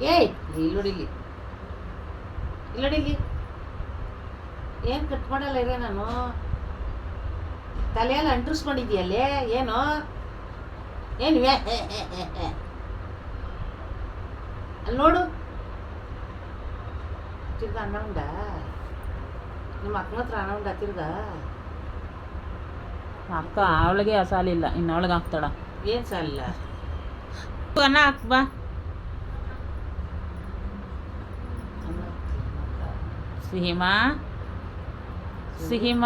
ಏಯ್ ಇಲ್ಲಿ ನೋಡಿ ಇಲ್ಲಿ. ಇಲ್ಲಿ ನೋಡಿ ಇಲ್ಲಿ. ಏನು ಕಟ್ ಮಾಡಲ್ಲ ಇರೇ ನಾನು? ತಲೆಯಲ್ಲಿ ಅಂಟಿಸ್ಕೊಂಡಿದ್ಯಲ್ಲೇ ಏನು? ಏನು ಅಲ್ಲಿ ನೋಡು. ತಿರ್ಗ ಅನ್ನ ಉಂಡ ನಿಮ್ಮ ಅಕ್ಕನ ಹತ್ರ ಅನ್ನ ಉಂಡ ತಿರ್ಗ? ಅಕ್ಕ ಅವಳಿಗೆ ಸಾಲಿಲ್ಲ. ಇನ್ನು ಅವಳಿಗೆ ಹಾಕ್ತಾಳ. ಏನು ಸಾಲಿಲ್ಲ? ಅನ್ನ ಹಾಕ್ సుహిమ సుహిమ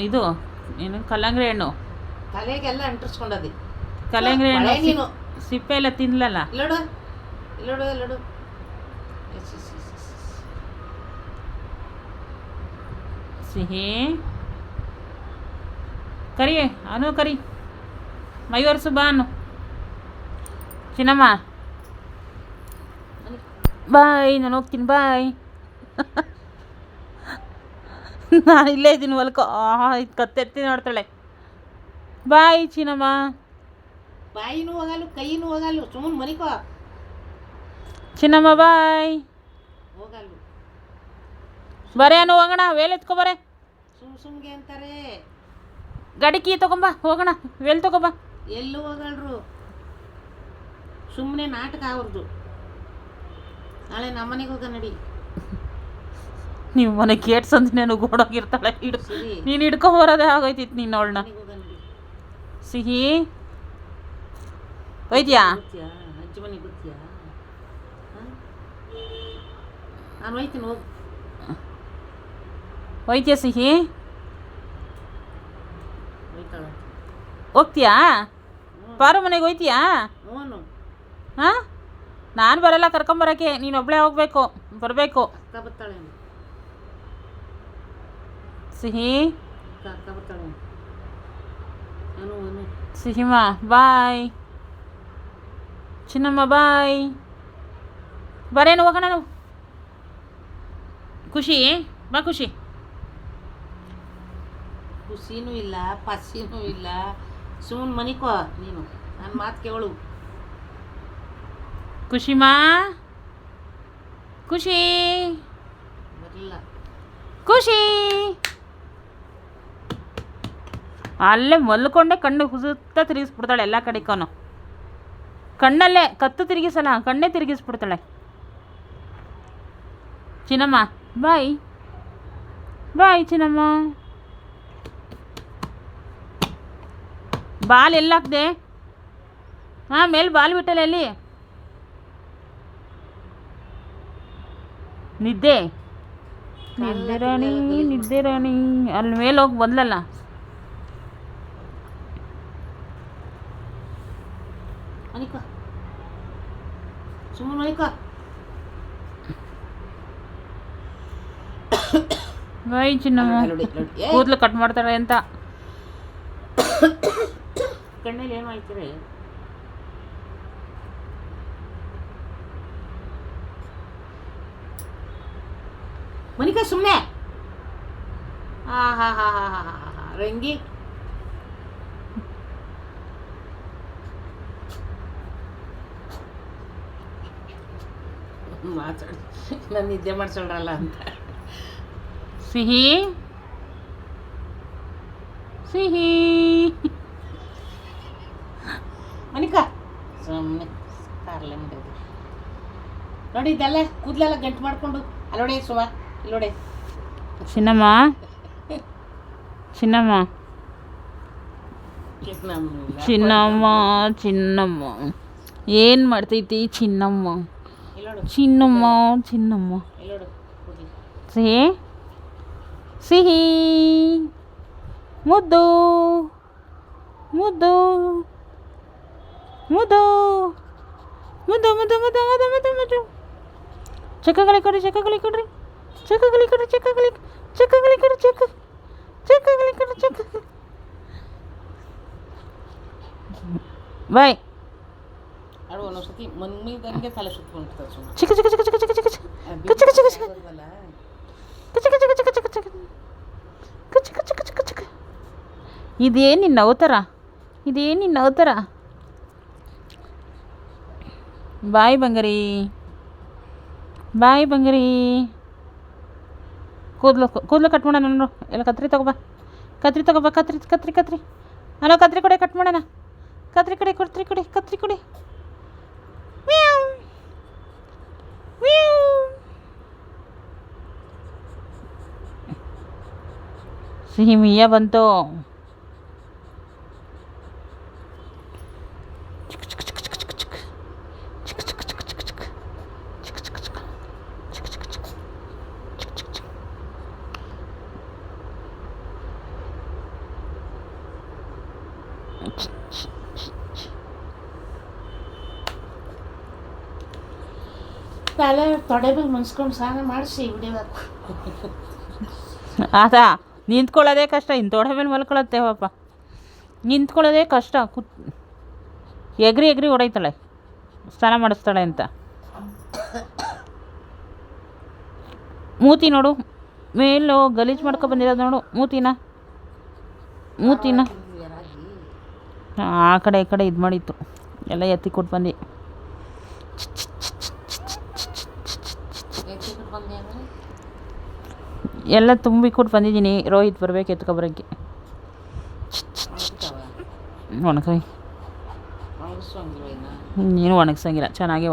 ಇದು ಏನು ಕಲ್ಲಂಗ್ರಿ ಹಣ್ಣು ತಲೆಗೆಲ್ಲ ಅಂಟಿಸ್ಕೊಂಡದಿ ಕಲ್ಲಂಗ್ರಿ ಹಣ್ಣು ಸಿಪ್ಪೆ ಎಲ್ಲ ತಿನ್ಲಲ್ಲ ಇಲ್ಲೋಡು ಇಲ್ಲೋಡು ಇಲ್ಲೋಡು ಸಿಹಿ ಕರಿ ಅನು ಕರಿ ಮೈ ಒರೆಸು ಬಾ ಅನು ಚಿನ್ನಮ್ಮ ಬಾಯ್ ನಾನು ಹೋಗ್ತೀನಿ ಬಾಯ್ ನಾನು ಇಲ್ಲೇ ಇದ್ದೀನಿ ಹೊಲ್ಕೊ ಇದು ಕತ್ತೆತ್ತಿ ನೋಡ್ತಾಳೆ ಬಾಯ್ ಚಿನ್ನಮ್ಮ ಬಾಯಿನೂ ಹೋಗಲ್ಲ ಕೈನೂ ಹೋಗಲ್ಲ ಸುಮ್ಮನೆ ಮನಿಕೋ ಚಿನ್ನಮ್ಮ ಬಾಯ್ ಹೋಗಲ್ಲ ಬರೇ ಅನು ಹೋಗೋಣ ವೇಲ್ ಎತ್ಕೊ ಬರೇ ಸುಮ್ ಸುಮ್ಗೆ ಅಂತಾರೆ ಗಾಡಿ ಕೀ ತಗೊಂಬ ಹೋಗೋಣ ವೇಲ್ ತಗೊಂಬ ಎಲ್ಲೂ ಹೋಗಲ್ರು. ಸುಮ್ಮನೆ ನಾಟಕ ಅವ್ರದ್ದು ನಾಳೆ ನಮ್ಮನೆಗೆ ಹೋಗ ನಡಿ. ನೀವು ಮನೆ ಗೇಟ್ಸ್ ಅಂತ ನಾನು ಗೋಡೋಗಿರ್ತಾಳೆ ಹಿಡ್ ನೀನು ಹಿಡ್ಕೊ ಬರೋದೇ ಆಗೋಯ್ತಿತ್ತು ನೀನು ಅವಳನ್ನ. ಸಿಹಿ. ಒಯ್ದ್ಯಾ ಅಜ್ಜಿ ಮನೆಗೆ ಗೊತ್ತ್ಯಾ ನಾನು ಹೋಯ್ತೀನಿ ಹೋಗಿ. ಸಿಹಿ? ಹೋಗ್ತೀಯಾ? ಪಾರು ಮನೆಗೆ ಹೋಯ್ತೀಯಾ? ಹಾ? ನಾನು ಬರಲ್ಲ ಕರ್ಕೊಂಬರಕ್ಕೆ. ನೀನು ಒಬ್ಬಳೇ ಹೋಗ್ಬೇಕು ಬರಬೇಕು. ಸಿಹಿ? ಸಿಹಿಮ ಬಾಯ್. ಚಿನ್ನಮ್ಮ ಬಾಯ್. ಬರೇನು ಹೋಗೋಣ ನಾವು ಖುಷಿ? ಬಾ ಖುಷಿ. ಖುಷಿನೂ ಇಲ್ಲ ಪಸಿನೂ ಇಲ್ಲ. ಸುಮ್ಮನೆ ಮನಿಕೋ ನೀನು. ನನ್ನ ಮಾತು ಕೇಳು. ಖುಷಿಮಾ ಖುಷಿ? ಬರಲಿಲ್ಲ. ಖುಷಿ? ಅಲ್ಲೇ ಮಲ್ಕೊಂಡೆ ಕಣ್ಣು ಹುಸುತ್ತ ತಿರುಗಿಸ್ಬಿಡ್ತಾಳೆ ಎಲ್ಲ ಕಡೆಕೋನು. ಕಣ್ಣಲ್ಲೇ ಕತ್ತು ತಿರುಗಿಸಲ್ಲ ಕಣ್ಣೇ ತಿರುಗಿಸ್ಬಿಡ್ತಾಳೆ. ಚಿನ್ನಮ್ಮ ಬಾಯ್. ಬಾಯ್ ಚಿನ್ನಮ್ಮ. ಬಾಲ್ ಎಲ್ಲಾಕ್ದೆ ಹಾಂ ಮೇಲೆ ಬಾಲ್ ಬಿಟ್ಟಲ್ಲ ಎಲ್ಲಿ? ನಿದ್ದೆ. ನಿದ್ದೆ ರಾಣಿ ನಿದ್ದೆ ರಾಣಿ ಅಲ್ಲಿ ಮೇಲೆ ಹೋಗಿ ಬಂದ್ಲಲ್ಲ? ಬಾಯ್ ಚಿನ್ನಮ್ಮ. ಕೂದಲು ಕಟ್ ಮಾಡ್ತಾಳೆ ಅಂತ. ఇక్కడనే లేమా ఇక్కడే మనిక సుమ్మె రంగి ಮಾತಾಡ ನಾನು ನಿದ್ದೆ ಮಾಡಿಸೋಳ್ರಲ್ಲ ಅಂತ ಸಿಹಿ ಸಿಹಿ ಸುಮ್ಮನೆ ಕಾರ್ಲೆ ಮಾಡೋದು ನೋಡಿ ಇದೆಲ್ಲ ಕೂದಲೆಲ್ಲ ಗಂಟು ಮಾಡಿಕೊಂಡು ಅಲ್ಲೋಡೆ ಸುಮ ಇಲ್ಲೋಡೆ ಚಿನ್ನಮ್ಮ ಚಿನ್ನಮ್ಮ ಚಿನ್ನಮ್ಮ ಚಿನ್ನಮ್ಮ ಏನು ಮಾಡ್ತೈತಿ ಚಿನ್ನಮ್ಮ ಇಲ್ಲೋಡು ಚಿನ್ನಮ್ಮ ಚಿನ್ನಮ್ಮ ಇಲ್ಲೋಡು ಕೂದ್ಲು ಸಿಹಿ ಸಿಹಿ ಮುದ್ದು ಮುದ್ದು ಮುದ್ದು ಮುದ್ದು ಮುದ್ದು ಮುದ್ದು ಮುದ್ದು ಮುದ್ದು ಮುದ್ದು ಚಕ್ಕಗಳಿ ಕೊಡ್ರಿ ಚಕ್ಕಗಳಿ ಕೊಡ್ರಿ ಚಕ್ಕಗಳಿ ಕೊಡ್ರಿ ಚಕ್ಕಗಳಿ ಚಕ್ಕಗಳಿ ಕೊಡ್ರಿ ಚಕ್ಕ ಚಕ್ಕಗಳಿ ಕೊಡ್ರಿ ಚಕ್ಕ ಬಾಯ್ ಅಡು ಒಂದೊಂದ್ಸತಿ ಮನ್ಮಿದಂಗೆ ತಲೆ ಸುತ್ಕೊಂಡ್ಬಿಡ್ತದೆ ಸುಮ್ಮನೆ ಚಿಕ್ಕ ಚಿಕ್ಕ ಚಿಕ್ಕ ಚಿಕ್ಕ ಚಿಕ್ಕ ಚಿಕ್ಕ ಚಿಕ್ಕ ಚಿಕ್ಕ ಚಿಕ್ಕ ಚಿಕ್ಕ ಚಿಕ್ಕ ಚಿಕ್ಕ ಚಿಕ್ಕ ಚಿಕ್ಕ ಚಿಕ್ಕ ಚಿಕ್ಕ ಚಿಕ್ಕ ಚಿಕ್ಕ ಚಿಕ್ಕ ಇದೇನು ನಿನ್ನ ಅವತಾರ ಇದೇನು ನಿನ್ನ ಅವತಾರ ಬಾಯ್ ಬಂಗಾರಿ ಬಾಯ್ ಬಂಗಾರಿ ಕೂದಲು ಕೂದಲು ಕಟ್ ಮಾಡೋಣ ನೋಡು ಎಲ್ಲ ಕತ್ರಿ ತಗೋಬಾ ಕತ್ರಿ ತಗೋಬಾ ಕತ್ರಿ ಕತ್ರಿ ಕತ್ರಿ ಅಲ್ಲ ಕತ್ರಿ ಕೊಡೆ ಕಟ್ ಮಾಡೋಣ ಕತ್ರಿ ಕಡೆ ಕತ್ರಿ ಕೊಡಿ ಕತ್ರಿ ಕೊಡಿ ಮ್ಯಾವ್. ಮ್ಯಾವ್. ಸಿಹಿ ಮಿಯ ಬಂತು ತಲೆ ತೊಡೆ ಮುನ್ಸ್ಕೊಂಡು ಸ್ನಾನ ಮಾಡಿಸಿ ಅದ ನಿಂತ್ಕೊಳ್ಳೋದೇ ಕಷ್ಟ ಇನ್ನು ತೊಡೆ ಮೇಲೆ ಮಲ್ಕೊಳತ್ತೆ ಪಾಪ. ನಿಂತ್ಕೊಳ್ಳೋದೇ ಕಷ್ಟ, ಕುತ್ ಎಗ್ರಿ ಎಗ್ರಿ ಹೊಡೈತಾಳೆ. ಸ್ನಾನ ಮಾಡಿಸ್ತಾಳೆ ಅಂತ. ಮೂತಿ ನೋಡು, ಮೇಲೋ ಗಲೀಜು ಮಾಡ್ಕೊ ಬಂದಿರೋದು ನೋಡು, ಮೂತಿನ. ಮೂತಿನ. ಆ ಕಡೆ ಈ ಕಡೆ ಇದು ಮಾಡಿತ್ತು. ಎಲ್ಲ ಎತ್ತಿ ಕೊಟ್ಟು ಬಂದು. ಎಲ್ಲ ತುಂಬಿ ಕೊಟ್ಟು ಬಂದಿದ್ದೀನಿ. ರೋಹಿತ್ ಬರ್ಬೇಕು ಎತ್ಕೊಬರೋಕ್ಕೆ. ಒಣಗಿ ನೀನು ಒಣಗಿಸಂಗಿಲ್ಲ. ಚೆನ್ನಾಗಿ